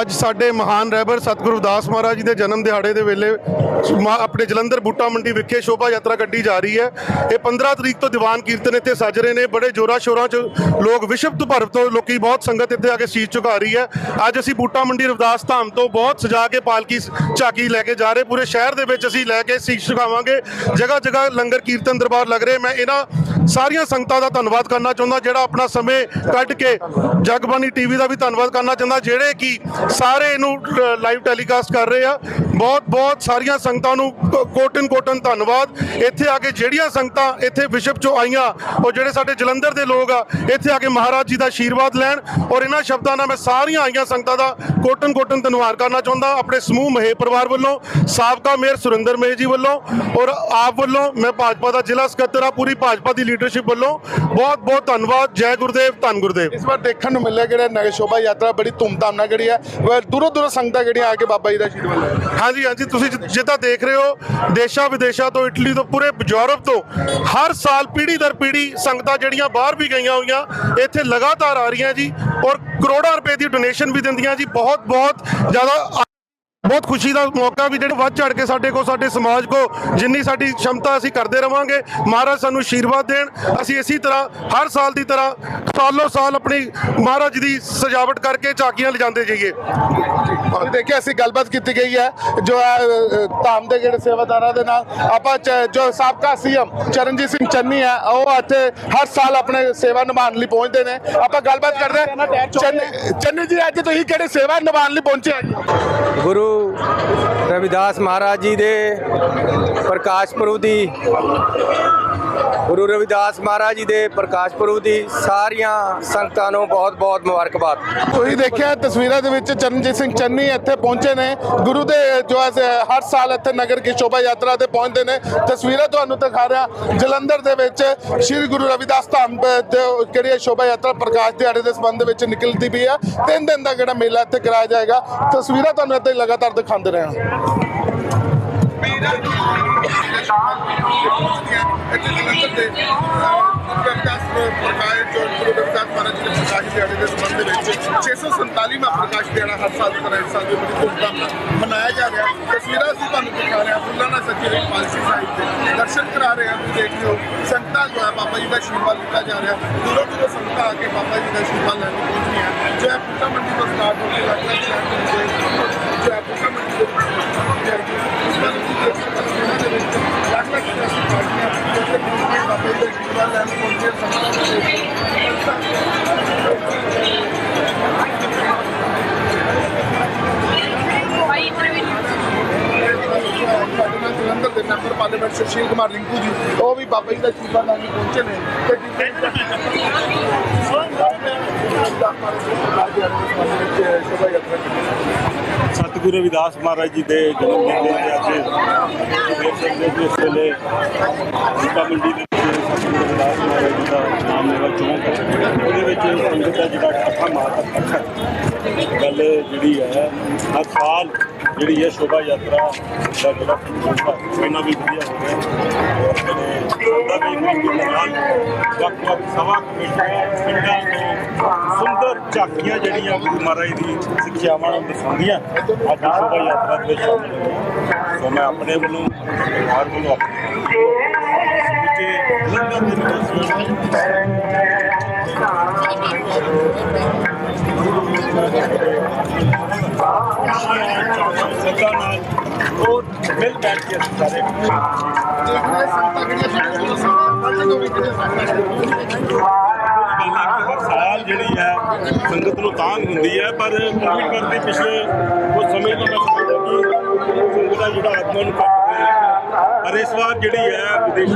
ਅੱਜ ਸਾਡੇ ਮਹਾਨ ਰਹਿਬਰ ਸਤਿਗੁਰੂ ਦਾਸ ਮਹਾਰਾਜ ਜੀ ਦੇ ਜਨਮ ਦਿਹਾੜੇ ਦੇ ਵੇਲੇ ਮਾ- ਆਪਣੇ ਜਲੰਧਰ ਬੂਟਾ ਮੰਡੀ ਵਿਖੇ ਸ਼ੋਭਾ ਯਾਤਰਾ ਕੱਢੀ ਜਾ ਰਹੀ ਹੈ। ਇਹ 15 ਤਰੀਕ ਤੋਂ ਦੀਵਾਨ ਕੀਰਤਨ ਇੱਥੇ ਸੱਜ ਰਹੇ ਨੇ। ਬੜੇ ਜੋਰਾ ਸ਼ੋਰਾਂ ਚ ਲੋਕ ਵਿਸ਼ਵ ਤੋਂ ਭਰ ਤੋਂ ਲੋਕੀ ਬਹੁਤ ਸੰਗਤ ਇੱਥੇ ਆ ਕੇ ਸੀਸ ਝੁਕਾ ਰਹੀ ਹੈ। ਅੱਜ ਅਸੀਂ ਬੂਟਾ ਮੰਡੀ ਰਵਿਦਾਸ ਧਾਮ ਤੋਂ ਬਹੁਤ ਸਜਾ ਕੇ ਪਾਲਕੀ ਝਾਕੀ ਲੈ ਕੇ ਜਾ ਰਹੇ। ਪੂਰੇ ਸ਼ਹਿਰ ਦੇ ਵਿੱਚ ਅਸੀਂ ਲੈ ਕੇ ਸੀਸ ਝੁਕਾਵਾਂਗੇ। ਜਗ੍ਹਾ ਜਗ੍ਹਾ ਲੰਗਰ ਕੀਰਤਨ ਦਰਬਾਰ ਲੱਗ ਰਹੇ। ਮੈਂ ਇਹਨਾਂ ਸਾਰੀਆਂ ਸੰਗਤਾਂ ਦਾ ਧੰਨਵਾਦ ਕਰਨਾ ਚਾਹੁੰਦਾ, ਜਿਹੜਾ ਆਪਣਾ ਸਮੇਂ ਕੱਢ ਕੇ ਜਗਬਾਣੀ ਟੀਵੀ ਦਾ ਵੀ ਧੰਨਵਾਦ ਕਰਨਾ ਚਾਹੁੰਦਾ, ਜਿਹੜੇ ਕਿ ਸਾਰੇ ਇਹਨੂੰ ਲਾਈਵ ਟੈਲੀਕਾਸਟ ਕਰ ਰਹੇ ਆ। ਬਹੁਤ ਬਹੁਤ ਸਾਰੀਆਂ ਸੰਗਤਾਂ ਨੂੰ ਕੋਟਨ ਕੋਟਨ ਧੰਨਵਾਦ। ਇੱਥੇ ਆ ਕੇ ਜਿਹੜੀਆਂ ਸੰਗਤਾਂ ਇੱਥੇ ਵਿਸ਼ਵ ਚੋਂ ਆਈਆਂ ਉਹ ਜਿਹੜੇ ਸਾਡੇ ਜਲੰਧਰ ਦੇ ਲੋਕ ਆ ਇੱਥੇ ਆ ਕੇ ਮਹਾਰਾਜ ਜੀ ਦਾ ਆਸ਼ੀਰਵਾਦ ਲੈਣ ਔਰ ਇਹਨਾਂ ਸ਼ਬਦਾਂ ਨਾਲ ਮੈਂ ਸਾਰੀਆਂ ਆਈਆਂ ਸੰਗਤਾਂ ਦਾ ਕੋਟਨ ਕੋਟਨ ਧੰਨਵਾਦ ਕਰਨਾ ਚਾਹੁੰਦਾ। ਆਪਣੇ ਸਮੂਹ ਮਹੇ ਪਰਿਵਾਰ ਵੱਲੋਂ ਸਾਬਕਾ ਮੇਅਰ ਸੁਰਿੰਦਰ ਮਹੇ ਜੀ ਵੱਲੋਂ ਔਰ ਆਪ ਵੱਲੋਂ ਮੈਂ ਭਾਜਪਾ ਦਾ ਜ਼ਿਲ੍ਹਾ ਸਕੱਤਰ ਆ ਪੂਰੀ ਭਾਜਪਾ ਦੀ ਲੀਡਰਸ਼ਿਪ ਵੱਲੋਂ ਬਹੁਤ ਬਹੁਤ ਧੰਨਵਾਦ। ਜੈ ਗੁਰਦੇਵ ਧੰਨ ਗੁਰਦੇਵ। ਇਸ ਵਾਰ ਦੇਖਣ ਨੂੰ ਮਿਲਿਆ ਜਿਹੜਾ ਨਗਰ ਸ਼ੋਭਾ ਯਾਤਰਾ ਬੜੀ ਧੂਮਧਾਮ ਨਾਲ ਜਿਹੜੀ ਹੈ ਦੂਰੋਂ ਦੂਰੋਂ ਸੰਗਤਾਂ ਜਿਹੜੀਆਂ ਆ ਕੇ ਬਾਬਾ ਜੀ ਦਾ ਆਸ਼ੀਰਵਾਦ ਲੈ ਰਹੀਆਂ। ਹਾਂਜੀ ਹਾਂਜੀ ਤੁਸੀਂ ਜਿੱਦਾਂ ਦੇਖ ਰਹੇ ਹੋ ਦੇਸ਼ਾਂ ਵਿਦੇਸ਼ਾਂ ਤੋਂ, ਇਟਲੀ ਤੋਂ, ਪੂਰੇ ਯੂਰਪ ਤੋਂ ਹਰ ਸਾਲ ਪੀੜ੍ਹੀ ਦਰ ਪੀੜ੍ਹੀ ਸੰਗਤਾਂ ਜਿਹੜੀਆਂ ਬਾਹਰ ਵੀ ਗਈਆਂ ਹੋਈਆਂ, ਇੱਥੇ ਲਗਾਤਾਰ ਆ ਰਹੀਆਂ ਜੀ ਔਰ ਕਰੋੜਾਂ ਰੁਪਏ ਦੀ ਡੋਨੇਸ਼ਨ ਵੀ ਦਿੰਦੀਆਂ ਜੀ ਬਹੁਤ ਬਹੁਤ ਜ਼ਿਆਦਾ ਬਹੁਤ ਖੁਸ਼ੀ ਦਾ ਮੌਕਾ ਵੀ ਜਿਹੜੇ ਵੱਧ ਚੜ ਕੇ ਸਾਡੇ ਕੋ ਸਾਡੇ ਸਮਾਜ ਕੋ ਜਿੰਨੀ ਸਾਡੀ ਸ਼ਮਤਾ ਅਸੀਂ ਕਰਦੇ ਰਵਾਂਗੇ ਮਹਾਰਾਜ ਸਾਨੂੰ ਆਸ਼ੀਰਵਾਦ ਦੇਣ। ਅਸੀਂ ਇਸੇ ਤਰ੍ਹਾਂ ਹਰ ਸਾਲ ਦੀ ਤਰ੍ਹਾਂ ਸਾਲੋ ਸਾਲ ਆਪਣੀ ਮਹਾਰਾਜ ਦੀ ਸਜਾਵਟ ਕਰਕੇ ਝਾਕੀਆਂ ਲਿਜਾਂਦੇ ਜਾਈਏ। ਤੁਸੀਂ ਦੇਖਿਆ ਅਸੀਂ ਗੱਲਬਾਤ ਕੀਤੀ ਗਈ ਹੈ ਜੋ ਹੈ ਧਾਮ ਦੇ ਜਿਹੜੇ ਸੇਵਾਦਾਰਾਂ ਦੇ ਨਾਲ। ਆਪਾਂ ਜੋ ਸਾਬਕਾ ਸੀਐਮ ਚਰਨਜੀਤ ਸਿੰਘ ਚੰਨੀ ਹੈ ਉਹ ਇੱਥੇ ਹਰ ਸਾਲ ਆਪਣੇ ਸੇਵਾ ਨਿਭਾਉਣ ਲਈ ਪਹੁੰਚਦੇ ਨੇ। ਆਪਾਂ ਗੱਲਬਾਤ ਕਰਦੇ ਚੰਨੀ ਜੀ ਅੱਜ ਤੁਸੀਂ ਕਿਹੜੇ ਸੇਵਾ ਨਿਭਾਉਣ ਲਈ ਪਹੁੰਚੇ ਗੁਰੂ ਰਵਿਦਾਸ ਮਹਾਰਾਜ ਜੀ ਦੇ ਪ੍ਰਕਾਸ਼ ਪੁਰਬ ਦੀ ਗੁਰੂ ਰਵਿਦਾਸ ਮਹਾਰਾਜ ਜੀ ਦੇ ਪ੍ਰਕਾਸ਼ ਪੁਰਬ ਦੀ ਸਾਰੀਆਂ ਸੰਗਤਾਂ ਨੂੰ ਬਹੁਤ-ਬਹੁਤ ਮੁਬਾਰਕਬਾਦ। ਤੁਸੀਂ ਦੇਖਿਆ ਤਸਵੀਰਾਂ ਦੇ ਵਿੱਚ ਚਰਨਜੀਤ ਸਿੰਘ ਚੰਨੀ ਇੱਥੇ ਪਹੁੰਚੇ ਨੇ। ਗੁਰੂ ਦੇ ਜੋ ਹੈ ਹਰ ਸਾਲ ਇੱਥੇ ਨਗਰ ਕੀ ਸ਼ੋਭਾ ਯਾਤਰਾ ਤੇ ਪਹੁੰਚਦੇ ਨੇ। ਤਸਵੀਰਾਂ ਤੁਹਾਨੂੰ ਦਿਖਾ ਰਿਹਾ ਜਲੰਧਰ ਦੇ ਵਿੱਚ ਸ੍ਰੀ ਗੁਰੂ ਰਵਿਦਾਸ ਧਾਮ ਅ, ਕਿਹੜੀ ਹੈ ਸ਼ੋਭਾ ਯਾਤਰਾ ਪ੍ਰਕਾਸ਼ ਦਿਹਾੜੇ ਦੇ ਸੰਬੰਧ ਵਿੱਚ ਨਿਕਲਦੀ ਵੀ ਹੈ ਤਿੰਨ ਦਿਨ ਦਾ ਜਿਹੜਾ ਮੇਲਾ ਇੱਥੇ ਕਰਾਇਆ ਜਾਏਗਾ। ਤਸਵੀਰਾਂ ਤੁਹਾਨੂੰ ਇੱਥੇ ਲਗਾਤਾਰ ਦਿਖਾਉਂਦੇ ਰਹੇ ਹਾਂ। ਇੱਥੇ ਜਲੰਧਰ ਦੇ ਰਵਿਦਾਸ ਪ੍ਰਕਾਸ਼ ਜੋ ਗੁਰੂ ਰਵਿਦਾਸ ਮਹਾਰਾਜ ਦੇ ਪ੍ਰਕਾਸ਼ ਦਿਹਾੜੇ ਦੇ ਸੰਬੰਧ ਵਿੱਚ 647ਵਾਂ ਪ੍ਰਕਾਸ਼ ਦਿਹਾੜਾ ਹਰ ਸਾਲ ਦੀ ਤਰ੍ਹਾਂ ਇਸ ਸਾਲ ਵੀ ਬੜੀ ਧੂਮਧਾਮ ਨਾਲ ਮਨਾਇਆ ਜਾ ਰਿਹਾ। ਤਸਵੀਰਾਂ ਅਸੀਂ ਤੁਹਾਨੂੰ ਦਿਖਾ ਰਹੇ ਹਾਂ। ਫੁੱਲਾਂ ਨਾਲ ਸੱਜੀ ਹੋਈ ਪਾਲਸੀ ਸਾਹਿਬ ਦੇ ਦਰਸ਼ਨ ਕਰਾ ਰਹੇ ਹਾਂ। ਤੁਸੀਂ ਦੇਖ ਰਹੇ ਹੋ ਸੰਗਤਾਂ ਜੋ ਹੈ ਬਾਬਾ ਜੀ ਦਾ ਆਸ਼ੀਰਵਾਦ ਲਿੱਤਾ ਜਾ ਰਿਹਾ। ਦੂਰੋਂ ਦੂਰੋਂ ਸੰਗਤਾਂ ਆ ਕੇ ਬਾਬਾ ਜੀ ਦਾ ਆਸ਼ੀਰਵਾਦ ਲੈਣ ਪਹੁੰਚੀਆਂ। ਜੋ ਹੈ ਪੁੱਟਾ ਮੰਡੀ ਤੋਂ ਸਟਾਰਟ ਹੋ ਕੇ ਲੱਗ ਸ਼ਹਿਰ ਜੋ ਹੈ ਪੁੱਟਾ ਮੰਡੀ ਜਲੰਧਰ ਦੇ ਮੈਂਬਰ ਪਾਰਲੀਮੈਂਟ ਸੁਸ਼ੀਲ ਕੁਮਾਰ ਰਿੰਕੂ ਜੀ ਉਹ ਵੀ ਬਾਬਾ ਜੀ ਦਾ ਆਸ਼ੀਰਵਾਦ ਲੈਣ ਲਈ ਪਹੁੰਚੇ ਨੇ ਤੇ ਸਤਿਗੁਰੂ ਰਵਿਦਾਸ ਮਹਾਰਾਜ ਜੀ ਦੇ ਜਨਮ ਦਿਨ ਦੇ ਅੱਜ ਦੇਖ ਸਕਦੇ ਹੋ ਕਿ ਇਸ ਵੇਲੇ ਜੀਤਾ ਮੰਡੀ ਦੇ ਸਤਿਗੁਰੂ ਰਵਿਦਾਸ ਮਹਾਰਾਜ ਜੀ ਦਾ ਨਾਮ ਲੈਵਾ ਚੌਂਕ ਉਹਦੇ ਵਿੱਚ ਸੰਗਤ ਦਾ ਜਿਹੜਾ ਇਕੱਠਾ ਮਾਰ ਇਕੱਠਾ ਗੱਲ ਜਿਹੜੀ ਹੈ ਹਰ ਸਾਲ ਜਿਹੜੀ ਹੈ ਸ਼ੋਭਾ ਯਾਤਰਾ ਦਾ ਜਿਹੜਾ ਪ੍ਰੋਗਰਾਮ ਹੈ, ਵੀ ਵਧੀਆ ਹੋ ਗਿਆ ਉਹਦਾ ਵੀ ਬਿਲਕੁਲ ਨਾਲ ਵੱਖ ਵੱਖ ਸਭਾ ਕਮੇਟੀਆਂ ਪਿੰਡਾਂ ਤੋਂ ਸੁੰਦਰ ਝਾਕੀਆਂ ਜਿਹੜੀਆਂ ਗੁਰੂ ਮਹਾਰਾਜ ਦੀ ਸਿੱਖਿਆਵਾਂ ਨੂੰ ਦਰਸਾਉਂਦੀਆਂ ਅੱਜ ਸ਼ੋਭਾ ਯਾਤਰਾ ਦੇ ਵਿੱਚ ਸ਼ਾਮਿਲ ਹੋਈਆਂ ਸੋ ਮੈਂ ਆਪਣੇ ਵੱਲੋਂ ਪਰਿਵਾਰ ਵੱਲੋਂ ਆਪਣੇ ਕਿ ਲੰਡਨ ਦੇ ਵਿੱਚ ਸਰਕਾਰ ਨਾਲ ਉਹ ਮਿਲ ਬੈਠ ਕੇ ਸਾਰੇ ਹਰ ਸਾਲ ਜਿਹੜੀ ਹੈ ਸੰਗਤ ਨੂੰ ਤਾਂਗ ਹੁੰਦੀ ਹੈ ਪਰ ਕੋਵਿਡ ਕਰਦੇ ਪਿਛਲੇ ਕੁਝ ਸਮੇਂ ਤੋਂ ਮੈਂ ਸਮਝਦਾ ਕਿ ਸੰਗਤ ਦਾ ਜਿਹੜਾ ਆਤਮਾ ਨੂੰ ਪਰ ਇਸ ਵਾਰ ਜਿਹੜੀ ਹੈ ਵਿਦੇਸ਼ਾਂ